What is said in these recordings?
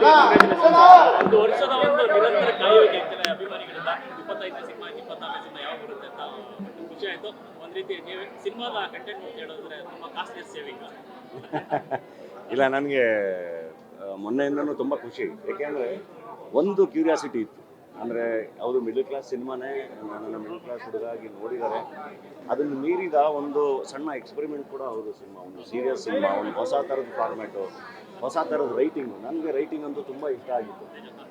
ಒಂದು ವರ್ಷದ ಒಂದು ನಿರಂತರ ಕಾಯುವಿಕೆ ಅಭಿಮಾನಿಗಳಿಂದ. ಇಪ್ಪತ್ತೈದನೇ ಸಿನಿಮಾ, ಇಪ್ಪತ್ತಾರನೇ ಸಿನಿಮಾ ಯಾವಾಗ ಬರುತ್ತೆ ಅಂತ ಖುಷಿ ಆಯ್ತು. ಒಂದ್ ರೀತಿ ನೀವು ಸಿನಿಮಾದ ಕಂಟೆಂಟ್ ಅಂತ ಹೇಳಿದ್ರೆ ನಮ್ಮ ಕಾಸ್ಟ್ಲಿಯಸ್ ಸೇವಿಂಗ್ ಇಲ್ಲ, ನನಗೆ ಮೊನ್ನೆಯಿಂದನೂ ತುಂಬ ಖುಷಿ. ಏಕೆಂದರೆ ಒಂದು ಕ್ಯೂರಿಯಾಸಿಟಿ ಇತ್ತು. ಅಂದರೆ ಯಾವುದು ಮಿಡಲ್ ಕ್ಲಾಸ್ ಸಿನಿಮಾನೇ ನನ್ನ ಮಿಡಲ್ ಕ್ಲಾಸ್ ಹುಡುಗಾಗಿ ನೋಡಿದ್ದಾರೆ. ಅದನ್ನು ಮೀರಿದ ಒಂದು ಸಣ್ಣ ಎಕ್ಸ್ಪೆರಿಮೆಂಟ್ ಕೂಡ ಹೌದು ಸಿನಿಮಾ. ಒಂದು ಸೀರಿಯಸ್ ಸಿನಿಮಾ, ಒಂದು ಹೊಸ ಥರದ ಫಾರ್ಮ್ಯಾಟು ಹೊಸ ಥರದ ರೈಟಿಂಗು ನನಗೆ ರೈಟಿಂಗ್ ಅಂತೂ ತುಂಬ ಇಷ್ಟ ಆಗಿತ್ತು.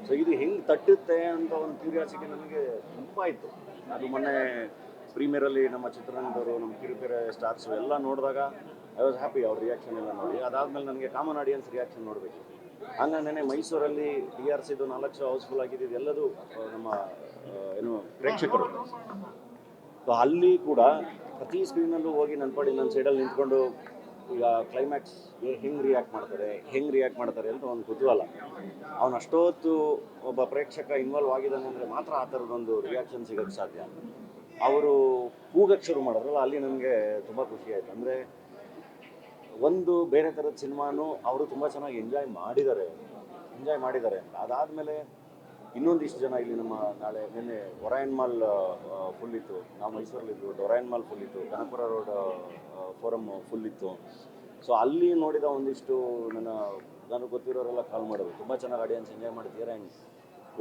ಸೊ ಇದು ಹೆಂಗೆ ತಟ್ಟುತ್ತೆ ಅಂತ ಒಂದು ಕ್ಯೂರಿಯಾಸಿಟಿ ನನಗೆ ತುಂಬ ಇತ್ತು. ಅದು ಮೊನ್ನೆ ಪ್ರೀಮಿಯರಲ್ಲಿ ನಮ್ಮ ಚಿತ್ರರಂಗದವರು, ನಮ್ಮ ಕಿರುತೆರೆ ಸ್ಟಾರ್ಸು ಎಲ್ಲ ನೋಡಿದಾಗ ಐ ವಾಸ್ ಹ್ಯಾಪಿ ಅವ್ರ ರಿಯಾಕ್ಷನ್ ಎಲ್ಲ ನೋಡಿ. ಅದಾದಮೇಲೆ ನನಗೆ ಕಾಮನ್ ಆಡಿಯನ್ಸ್ ರಿಯಾಕ್ಷನ್ ನೋಡಬೇಕು. ಹಂಗಂದೇನೆ ಮೈಸೂರಲ್ಲಿ ಟಿ ಆರ್ ಸಿದು ನಾಲ್ಕು ಶೋ ಹೌಸ್ಫುಲ್ ಆಗಿದ್ದು ಎಲ್ಲದೂ ನಮ್ಮ ಏನು, ಪ್ರೇಕ್ಷಕರು. ಸೊ ಅಲ್ಲಿ ಕೂಡ ಪ್ರತಿ ಸ್ಕ್ರೀನಲ್ಲೂ ಹೋಗಿ ನನ್ನ ಪಾಡಿ ನನ್ನ ಸೈಡಲ್ಲಿ ನಿಂತ್ಕೊಂಡು ಈಗ ಕ್ಲೈಮ್ಯಾಕ್ಸ್ ಹೆಂಗೆ ರಿಯಾಕ್ಟ್ ಮಾಡ್ತಾರೆ, ಹೆಂಗೆ ರಿಯಾಕ್ಟ್ ಮಾಡ್ತಾರೆ ಅಂತ ಒಂದು ಕುತೂಹಲ. ಅವನು ಅಷ್ಟೊತ್ತು ಒಬ್ಬ ಪ್ರೇಕ್ಷಕ ಇನ್ವಾಲ್ವ್ ಆಗಿದ್ದಾನೆ ಅಂದರೆ ಮಾತ್ರ ಆ ಥರದೊಂದು ರಿಯಾಕ್ಷನ್ ಸಿಗೋಕ್ಕೆ ಸಾಧ್ಯ. ಅವರು ಕೂಗಕ್ಕೆ ಶುರು ಮಾಡಿದ್ರಲ್ಲ, ಅಲ್ಲಿ ನನಗೆ ತುಂಬ ಖುಷಿ ಆಯಿತು. ಅಂದರೆ ಒಂದು ಬೇರೆ ಥರದ ಸಿನಿಮಾನು ಅವರು ತುಂಬ ಚೆನ್ನಾಗಿ ಎಂಜಾಯ್ ಮಾಡಿದ್ದಾರೆ. ಎಂಜಾಯ್ ಮಾಡಿದ್ದಾರೆ ಅಂತ. ಅದಾದಮೇಲೆ ಇನ್ನೊಂದಿಷ್ಟು ಜನ ಇಲ್ಲಿ ನಮ್ಮ ನಾಳೆ ನಿನ್ನೆ ಒರಾಯನ್ ಮಾಲ್ ಫುಲ್ ಇತ್ತು. ನಾವು ಮೈಸೂರಲ್ಲಿದ್ದು ಒರಾಯನ್ ಮಾಲ್ ಫುಲ್ ಇತ್ತು. ಕನಕಪುರ ರೋಡ್ ಫೋರಮ್ ಫುಲ್ ಇತ್ತು. ಸೊ ಅಲ್ಲಿ ನೋಡಿದ ಒಂದಿಷ್ಟು ನನ್ನ ನನಗೆ ಗೊತ್ತಿರೋರೆಲ್ಲ ಕಾಲ್ ಮಾಡೋದು ತುಂಬ ಚೆನ್ನಾಗಿ ಆಡಿಯನ್ಸ್ ಎಂಜಾಯ್ ಮಾಡ್ತಿದ್ದಾರೆ ಆ್ಯಂಡ್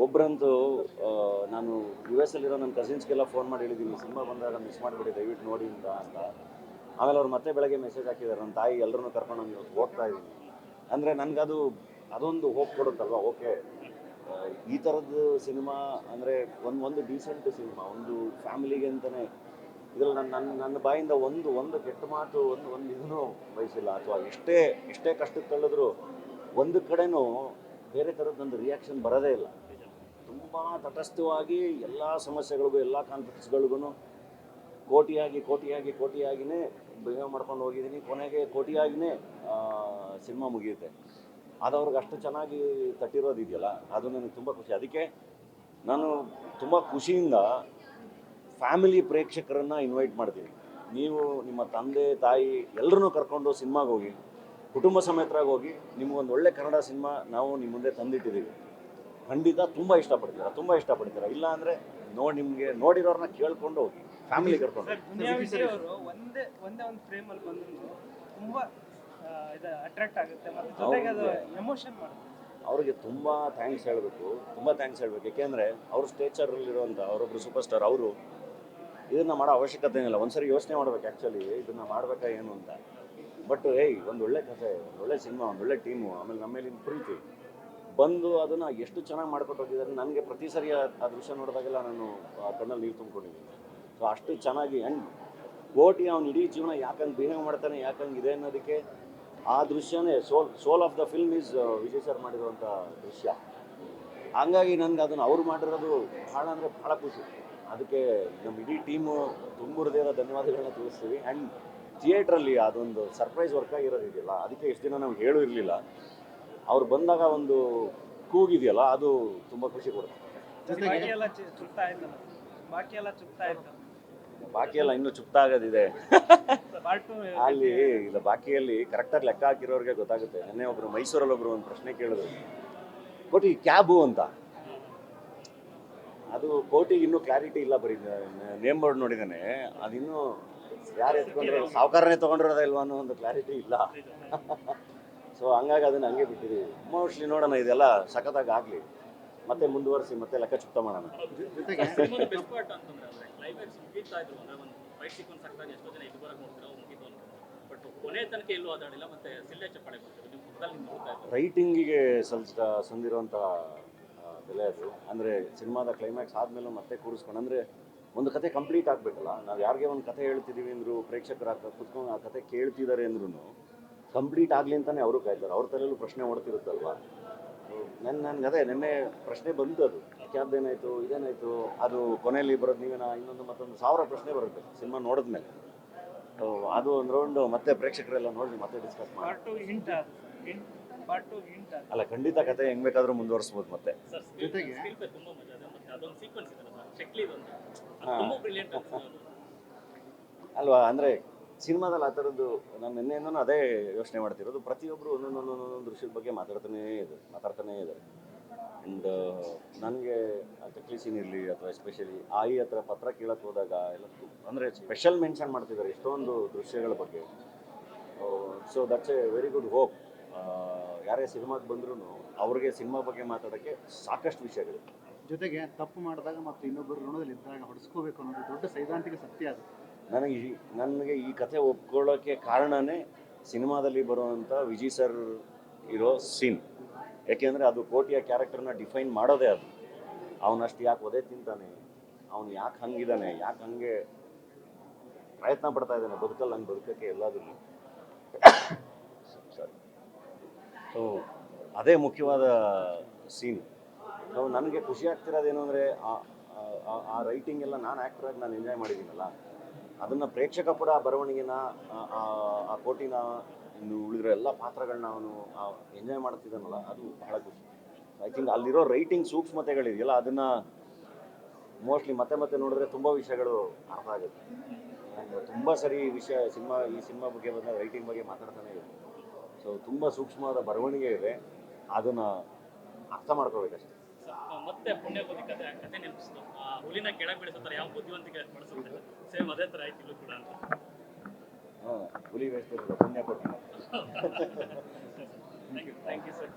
ಒಬ್ಬರಂತೂ ನಾನು ಯು ಎಸ್ ಅಲ್ಲಿರೋ ನನ್ನ ಕಸಿನ್ಸ್ಗೆಲ್ಲ ಫೋನ್ ಮಾಡಿ ಹೇಳಿದ್ದೀನಿ, ಸಿನಿಮಾ ಬಂದಾಗ ಮಿಸ್ ಮಾಡಿಬಿಡಿ, ದಯವಿಟ್ಟು ನೋಡಿ ಅಂತ ಅಂತ. ಆಮೇಲೆ ಅವ್ರು ಮತ್ತೆ ಬೆಳಗ್ಗೆ ಮೆಸೇಜ್ ಹಾಕಿದ್ದಾರೆ. ನನ್ನ ತಾಯಿ ಎಲ್ಲರನ್ನೂ ಕರ್ಕೊಂಡು ಹೋಗ್ತಾ ಇದ್ದೀನಿ. ಅಂದರೆ ನನಗದು ಅದೊಂದು ಹೋಪ್ ಕೊಡುತ್ತಲ್ವ? ಓಕೆ ಈ ಥರದ್ದು ಸಿನಿಮಾ ಅಂದರೆ ಒಂದು ಒಂದು ಡೀಸೆಂಟ್ ಸಿನಿಮಾ, ಒಂದು ಫ್ಯಾಮಿಲಿಗೆ ಅಂತಲೇ ಇದರಲ್ಲಿ ನನ್ನ ನನ್ನ ನನ್ನ ಬಾಯಿಂದ ಒಂದು ಒಂದು ಕೆಟ್ಟ ಮಾತು, ಒಂದು ಒಂದು ಇದನ್ನು ಬಯಸಿಲ್ಲ. ಅಥವಾ ಎಷ್ಟೇ ಎಷ್ಟೇ ಕಷ್ಟಕ್ಕೆ ತಳ್ಳಿದ್ರು ಒಂದು ಕಡೆನೂ ಬೇರೆ ಥರದ್ದೊಂದು ರಿಯಾಕ್ಷನ್ ಬರೋದೇ ಇಲ್ಲ. ತುಂಬ ತಟಸ್ಥವಾಗಿ ಎಲ್ಲ ಸಮಸ್ಯೆಗಳಿಗೂ, ಎಲ್ಲ ಕಾನ್ಫ್ಲಿಕ್ಟ್ಸ್ಗಳಿಗೂ ಕೋಟಿಯಾಗಿ ಕೋಟಿಯಾಗಿ, ಕೋಟಿಯಾಗಿನೇ ಬಿಹೇವ್ ಮಾಡ್ಕೊಂಡು ಹೋಗಿದ್ದೀನಿ. ಕೊನೆಗೆ ಕೋಟಿಯಾಗಿನೇ ಸಿನಿಮಾ ಮುಗಿಯುತ್ತೆ. ಅದು ಅವ್ರಿಗೆ ಅಷ್ಟು ಚೆನ್ನಾಗಿ ತಟ್ಟಿರೋದು ಇದೆಯಲ್ಲ ಅದು ನನಗೆ ತುಂಬ ಖುಷಿ. ಅದಕ್ಕೆ ನಾನು ತುಂಬ ಖುಷಿಯಿಂದ ಫ್ಯಾಮಿಲಿ ಪ್ರೇಕ್ಷಕರನ್ನು ಇನ್ವೈಟ್ ಮಾಡ್ತೀನಿ ನೀವು ನಿಮ್ಮ ತಂದೆ ತಾಯಿ ಎಲ್ಲರನ್ನೂ ಕರ್ಕೊಂಡು ಸಿನಿಮಾಗೆ ಹೋಗಿ ಕುಟುಂಬ ಸಮೇತರಾಗಿ ಹೋಗಿ ನಿಮಗೊಂದು ಒಳ್ಳೆ ಕನ್ನಡ ಸಿನಿಮಾ ನಾವು ನಿಮ್ಮ ಮುಂದೆ ತಂದಿಟ್ಟಿದ್ದೀವಿ. ಖಂಡಿತ ತುಂಬ ಇಷ್ಟಪಡ್ತೀರಾ ತುಂಬ ಇಷ್ಟಪಡ್ತೀರಾ? ಇಲ್ಲ ಅಂದರೆ ನೋಡಿ ನಿಮಗೆ ನೋಡಿರೋರನ್ನ ಕೇಳ್ಕೊಂಡು ಹೋಗಿ ಫ್ಯಾಮಿಲಿ ಕರ್ಕೊಂಡು ಒಂದೇ ಒಂದೇ ಒಂದು ಫ್ರೇಮಲ್ಲಿ ಬಂದ್ರು ತುಂಬಾ ಅಟ್ರಾಕ್ಟ್ ಆಗುತ್ತೆ ಮತ್ತೆ ಜೊತೆಗೆ ಅದು ಎಮೋಷನ್ ಮಾಡುತ್ತೆ. ಅವ್ರಿಗೆ ತುಂಬ ಥ್ಯಾಂಕ್ಸ್ ಹೇಳಬೇಕು ತುಂಬ ಥ್ಯಾಂಕ್ಸ್ ಹೇಳಬೇಕು. ಯಾಕೆಂದ್ರೆ ಅವ್ರ ಸ್ಟೇಚರಲ್ಲಿರುವಂಥ ಅವರೊಬ್ಬರು ಸೂಪರ್ ಸ್ಟಾರ್ ಅವರು ಇದನ್ನ ಮಾಡೋ ಅವಶ್ಯಕತೆ ಇಲ್ಲ ಒಂದ್ಸರಿ ಯೋಚನೆ ಮಾಡ್ಬೇಕು ಆ್ಯಕ್ಚುಲಿ ಇದನ್ನ ಮಾಡಬೇಕಾ ಏನು ಅಂತ. ಬಟ್ ಏಯ್ ಒಂದು ಒಳ್ಳೆ ಕಥೆ ಒಂದು ಒಳ್ಳೆ ಸಿನಿಮಾ ಒಂದು ಒಳ್ಳೆ ಟೀಮು ಆಮೇಲೆ ನಮ್ಮ ಮೇಲಿನ ಪ್ರೀತಿ ಬಂದು ಅದನ್ನು ಎಷ್ಟು ಚೆನ್ನಾಗಿ ಮಾಡ್ಕೊಟ್ಟು ಹೋಗಿದ್ದಾರೆ ನನಗೆ ಪ್ರತಿ ಸರಿ ಆ ದೃಶ್ಯ ನೋಡಿದಾಗೆಲ್ಲ ನಾನು ಆ ಕಣ್ಣಲ್ಲಿ ನೀರು ತುಂಬಿಕೊಂಡಿದ್ದೀನಿ. ಸೊ ಅಷ್ಟು ಚೆನ್ನಾಗಿ ಆ್ಯಂಡ್ ಕೋಟಿ ಅವ್ನು ಇಡೀ ಜೀವನ ಯಾಕಂಗೆ ಬಿಹೇವ್ ಮಾಡ್ತಾನೆ ಯಾಕಂಗೆ ಇದೆ ಅನ್ನೋದಕ್ಕೆ ಆ ದೃಶ್ಯನೇ soul soul of the film is Vijay sir ಮಾಡಿರುವಂಥ ದೃಶ್ಯ. ಹಾಗಾಗಿ ನನಗೆ ಅದನ್ನು ಅವ್ರು ಮಾಡಿರೋದು ಭಾಳ ಅಂದರೆ ಭಾಳ ಖುಷಿ. ಅದಕ್ಕೆ ನಮ್ಮ ಇಡೀ ಟೀಮು ತುಂಬ ಹೃದಯದ ಧನ್ಯವಾದಗಳನ್ನ ತಿಳಿಸ್ತೀವಿ. ಆ್ಯಂಡ್ ಥಿಯೇಟ್ರಲ್ಲಿ ಅದೊಂದು ಸರ್ಪ್ರೈಸ್ ವರ್ಕ್ ಆಗಿರೋದಿದೆಯಲ್ಲ ಅದಕ್ಕೆ ಎಷ್ಟು ದಿನ ನಾವು ಹೇಳೂ ಇರಲಿಲ್ಲ. ಅವ್ರು ಬಂದಾಗ ಒಂದು ಕೂಗಿದೆಯಲ್ಲ ಅದು ತುಂಬ ಖುಷಿ ಕೊಡುತ್ತೆ. ಬಾಕಿ ಎಲ್ಲ ಇನ್ನೂ ಚುಪ್ತ ಆಗೋದಿದೆ. ಅಲ್ಲಿ ಇದು ಬಾಕಿಯಲ್ಲಿ ಕರೆಕ್ಟಾಗಿ ಲೆಕ್ಕ ಹಾಕಿರೋರಿಗೆ ಗೊತ್ತಾಗುತ್ತೆ. ನೆನ್ನೆ ಒಬ್ರು ಮೈಸೂರಲ್ಲಿ ಒಬ್ರು ಒಂದು ಪ್ರಶ್ನೆ ಕೇಳಿದ್ರು. ಕೋಟಿ ಕ್ಯಾಬು ಅಂತ. ಅದು ಕೋಟಿಗೆ ಇನ್ನೂ ಕ್ಲಾರಿಟಿ ಇಲ್ಲ ಬರೀ ನೇಮ್ ಬೋರ್ಡ್ ನೋಡಿದಾನೆ ಅದಿನ್ನೂ ಯಾರು ಎತ್ಕೊಂಡ್ರೆ ಸಾವುಕಾರನೇ ತೊಗೊಂಡಿರೋದ ಇಲ್ವಾ ಅನ್ನೋ ಒಂದು ಕ್ಲಾರಿಟಿ ಇಲ್ಲ. ಸೊ ಹಂಗಾಗಿ ಅದನ್ನ ಹಂಗೆ ಬಿಟ್ಟಿದ್ದೀವಿ. ಮೋಸ್ಟ್ಲಿ ನೋಡೋಣ ಇದೆಲ್ಲ ಸಖತ್ತಾಗಿ ಆಗಲಿ. ಮತ್ತೆ ಮುಂದುವರಿಸಿ ಮತ್ತೆ ಲೆಕ್ಕ ಚುಕ್ತ ಮಾಡೋಣ. ರೈಟಿಂಗಿಗೆ ಸ್ವಲ್ಪ ಸಂದಿರುವಂಥ ಬೆಲೆ ಅದು. ಅಂದರೆ ಸಿನಿಮಾದ ಕ್ಲೈಮ್ಯಾಕ್ಸ್ ಆದಮೇಲೂ ಮತ್ತೆ ಕೂರಿಸ್ಕೊಂಡು, ಅಂದರೆ ಒಂದು ಕತೆ ಕಂಪ್ಲೀಟ್ ಆಗಬೇಕಲ್ಲ. ನಾವು ಯಾರಿಗೆ ಒಂದು ಕತೆ ಹೇಳ್ತಿದ್ದೀವಿ ಅಂದರು, ಪ್ರೇಕ್ಷಕರ ಕುತ್ಕೊಂಡು ಆ ಕತೆ ಕೇಳ್ತಿದ್ದಾರೆ ಅಂದ್ರೂ ಕಂಪ್ಲೀಟ್ ಆಗಲಿ ಅಂತಲೇ ಅವರು ಕಾಯ್ತಾರೆ. ಅವ್ರ ತಲೆಯಲ್ಲೂ ಪ್ರಶ್ನೆ ಓಡ್ತಿರುತ್ತಲ್ವ ನನ್ನ ನನಗೆ ಅದೇ ನಿನ್ನೆ ಪ್ರಶ್ನೆ ಬಂತು ಅದು. ಕ್ಯಾಬ್ದೇನಾಯಿತು ಇದೇನಾಯಿತು? ಅದು ಕೊನೆಯಲ್ಲಿ ಬರೋದು ನೀವೇನ? ಇನ್ನೊಂದು ಮತ್ತೊಂದು ಸಾವಿರ ಪ್ರಶ್ನೆ ಬರುತ್ತೆ ಸಿನಿಮಾ ನೋಡಿದ್ಮೇಲೆ. ಮೇಲೆ ಅದು ಒಂದು ರೌಂಡ್ ಮತ್ತೆ ಪ್ರೇಕ್ಷಕರೆಲ್ಲ ನೋಡಿ ಮತ್ತೆ ಡಿಸ್ಕಸ್ ಮಾಡಿ ಅಲ್ಲ ಖಂಡಿತ ಕತೆ ಹೆಂಗ್ ಬೇಕಾದ್ರೂ ಮುಂದುವರಿಸ್ಬೋದು ಮತ್ತೆ. ಜೊತೆಗೆ ತುಂಬಾ ಮಜಾ ಇದೆ ಮತ್ತೆ ಅದೊಂದು ಸೀಕ್ವೆನ್ಸ್ ಇದೆ ಚೆಕ್ಲಿ ಒಂದು. ಅದು ತುಂಬಾ ಬ್ರಿಲಿಯಂಟ್ ಅನ್ಸುತ್ತೆ ಅಲ್ವಾ? ಅಂದರೆ ಸಿನಿಮಾದಲ್ಲಿ ಆ ಥರದ್ದು ನಾನು ನಿನ್ನೆಯಿಂದನೂ ಅದೇ ಯೋಚನೆ ಮಾಡ್ತಿರೋದು. ಪ್ರತಿಯೊಬ್ಬರು ಒಂದೊಂದು ಒಂದೊಂದು ದೃಶ್ಯದ ಬಗ್ಗೆ ಮಾತಾಡ್ತಾನೇ ಇದ್ದಾರೆ ಮಾತಾಡ್ತಾನೇ ಇದ್ದಾರೆ. ಆ್ಯಂಡ್ ನನಗೆ ತಕ್ಲಿ ಸೀನ್ ಇರಲಿ ಅಥವಾ ಎಸ್ಪೆಷಲಿ ಆಯಿ ಹತ್ರ ಪತ್ರ ಕೇಳಕ್ಕೆ ಹೋದಾಗ ಎಲ್ಲ ಅಂದರೆ ಸ್ಪೆಷಲ್ ಮೆನ್ಷನ್ ಮಾಡ್ತಿದ್ದಾರೆ ಎಷ್ಟೊಂದು ದೃಶ್ಯಗಳ ಬಗ್ಗೆ. So that's a very good hope ಯಾರೇ ಸಿನಿಮಾಗೆ ಬಂದ್ರೂ ಅವ್ರಿಗೆ ಸಿನಿಮಾ ಬಗ್ಗೆ ಮಾತಾಡೋಕ್ಕೆ ಸಾಕಷ್ಟು ವಿಷಯಗಳು ಜೊತೆಗೆ ತಪ್ಪು ಮಾಡಿದಾಗ ಮತ್ತು ಇನ್ನೊಬ್ಬರು ಋಣದಲ್ಲಿ ಇದ್ದಾಗ ಹೊಡೆಸ್ಕೋಬೇಕು ಅನ್ನೋದು ದೊಡ್ಡ ಸೈದ್ಧಾಂತಿಕ ಸತ್ಯ ಅದು. ನನಗೆ ನನಗೆ ಈ ಕಥೆ ಒಪ್ಕೊಳ್ಳೋಕ್ಕೆ ಕಾರಣನೇ ಸಿನಿಮಾದಲ್ಲಿ ಬರುವಂಥ ವಿಜಿ ಸರ್ ಇರೋ ಸೀನ್. ಯಾಕೆಂದರೆ ಅದು ಕೋಟಿಯ ಕ್ಯಾರೆಕ್ಟರ್ನ ಡಿಫೈನ್ ಮಾಡೋದೇ ಅದು. ಅವನಷ್ಟು ಯಾಕೆ ಒದೆ ತಿಂತಾನೆ? ಅವನು ಯಾಕೆ ಹಂಗಿದ್ದಾನೆ ಯಾಕೆ ಹಂಗೆ ಪ್ರಯತ್ನ ಪಡ್ತಾ ಇದ್ದಾನೆ? ಬದುಕಲ್ಲ ಹಂಗೆ ಬದುಕಕ್ಕೆ ಎಲ್ಲಾದ್ರೂ ಸಾರಿ ಸೊ ಅದೇ ಮುಖ್ಯವಾದ ಸೀನ್. ಸೊ ನನಗೆ ಖುಷಿ ಆಗ್ತಿರೋದೇನು ಅಂದರೆ ಆ ರೈಟಿಂಗ್ ಎಲ್ಲ ನಾನು ಆ್ಯಕ್ಟ್ರಾಗಿ ನಾನು ಎಂಜಾಯ್ ಮಾಡಿದ್ದೀನಲ್ಲ. ಅದನ್ನು ಪ್ರೇಕ್ಷಕ ಕೂಡ ಬರವಣಿಗೆನ, ಆ- ಕೋಟಿನ ಇನ್ನು ಉಳಿದಿರೋ ಎಲ್ಲ ಪಾತ್ರಗಳನ್ನ ಅವನು ಎಂಜಾಯ್ ಮಾಡ್ತಿದ್ದಾನಲ್ಲ ಅದು ಬಹಳ ಖುಷಿ. ಐ ಥಿಂಕ್ ಅಲ್ಲಿರೋ ರೈಟಿಂಗ್ ಸೂಕ್ಷ್ಮತೆಗಳಿದೆಯಲ್ಲ ಅದನ್ನು ಮೋಸ್ಟ್ಲಿ ಮತ್ತೆ ಮತ್ತೆ ನೋಡಿದ್ರೆ ತುಂಬ ವಿಷಯಗಳು ಅರ್ಥ ಆಗುತ್ತೆ. ತುಂಬಾ ಸರಿ ವಿಷಯ, ಸಿನಿಮಾ, ಈ ಸಿನಿಮಾ ಬಗ್ಗೆ ಬಂದಾಗ ರೈಟಿಂಗ್ ಬಗ್ಗೆ ಮಾತಾಡ್ತಾನೆ ಇದೆ ಸೊ ತುಂಬ ಸೂಕ್ಷ್ಮವಾದ ಬರವಣಿಗೆ ಇದೆ. ಅದನ್ನು ಅರ್ಥ ಮಾಡ್ಕೋಬೇಕಷ್ಟೆ. ಮತ್ತೆ ಪುಣ್ಯ ಬದಿ ಕತೆ ಕತೆ ನೆನಪಿಸ್ತು ಹುಲಿನ ಕೆಳಗೆ ಬೆಳೆಸುತ್ತಾರೆ ಯಾವ ಬುದ್ಧಿವಂತಿಕೆ ಬಳಸುತ್ತೆ ಸೇಮ್ ಅದೇ ತರ ಆಯ್ತು ಇಲ್ಲೂ ಕೂಡ ಅಂತ. ಹುಲಿ ಬೆಳೆಸ್ತಾರೆ ಪುಣ್ಯ ಕೊಟ್ಟು thank you thank you sir